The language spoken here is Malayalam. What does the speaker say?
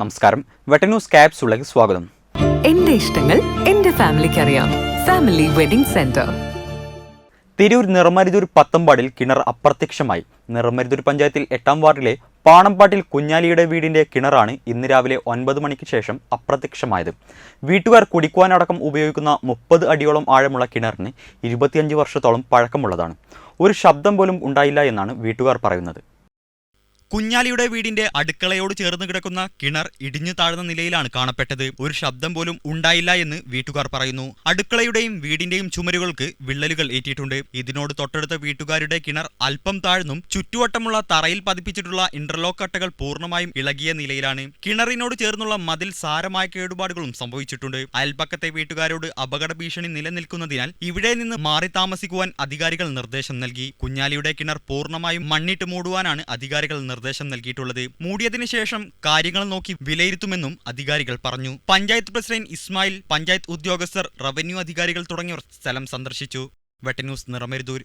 നമസ്കാരം. വെട്ടന്യൂസ് ക്യാപ്സുള്ളക്ക് സ്വാഗതം. എന്റെ ഇഷ്ടങ്ങൾ എന്റെ ഫാമിലിക്ക് അറിയാം. Family wedding centre Tirur Niramaruthur പത്തമ്പാടിൽ കിണർ അപ്രത്യക്ഷമായി. നിറമരുതൂർ പഞ്ചായത്തിൽ എട്ടാം വാർഡിലെ പാണമ്പാട്ടിൽ കുഞ്ഞാലിയുടെ വീടിന്റെ കിണറാണ് ഇന്ന് രാവിലെ ഒൻപത് മണിക്ക് ശേഷം അപ്രത്യക്ഷമായത്. വീട്ടുകാർ കുടിക്കുവാനടക്കം ഉപയോഗിക്കുന്ന മുപ്പത് അടിയോളം ആഴമുള്ള കിണറിന് ഇരുപത്തിയഞ്ച് വർഷത്തോളം പഴക്കമുള്ളതാണ്. ഒരു ശബ്ദം പോലും ഉണ്ടായില്ല എന്നാണ് വീട്ടുകാർ പറയുന്നത്. കുഞ്ഞാലിയുടെ വീടിന്റെ അടുക്കളയോട് ചേർന്ന് കിടക്കുന്ന കിണർ ഇടിഞ്ഞു താഴ്ന്ന നിലയിലാണ് കാണപ്പെട്ടത്. ഒരു ശബ്ദം പോലും ഉണ്ടായില്ല എന്ന് വീട്ടുകാർ പറയുന്നു. അടുക്കളയുടെയും വീടിന്റെയും ചുമരുകൾക്ക് വിള്ളലുകൾ ഏറ്റിട്ടുണ്ട് ഇതിനോട് തൊട്ടടുത്ത വീട്ടുകാരുടെ കിണർ അല്പം താഴ്ന്നും ചുറ്റുവട്ടമുള്ള തറയിൽ പതിപ്പിച്ചിട്ടുള്ള ഇന്റർലോക്ക് കട്ടകൾ പൂർണമായും ഇളകിയ നിലയിലാണ്. കിണറിനോട് ചേർന്നുള്ള മതിൽ സാരമായ കേടുപാടുകളും സംഭവിച്ചിട്ടുണ്ട്. അയൽപ്പക്കത്തെ വീട്ടുകാരോട് അപകട ഭീഷണി നിലനിൽക്കുന്നതിനാൽ ഇവിടെ നിന്ന് മാറി താമസിക്കുവാൻ അധികാരികൾ നിർദ്ദേശം നൽകി. കുഞ്ഞാലിയുടെ കിണർ പൂർണമായും മണ്ണിട്ട് മൂടുവാനാണ് അധികാരികൾ നിർദ്ദേശം നൽകിയിട്ടുള്ളത്. മൂടിയതിനു ശേഷം കാര്യങ്ങൾ നോക്കി വിലയിരുത്തുമെന്നും അധികാരികൾ പറഞ്ഞു. പഞ്ചായത്ത് പ്രസിഡന്റ് ഇസ്മായിൽ പഞ്ചായത്ത് ഉദ്യോഗസ്ഥർ റവന്യൂ അധികാരികൾ തുടങ്ങിയവർ സ്ഥലം സന്ദർശിച്ചു. വെട്ടന്യൂസ് നിറമരുതൂർ.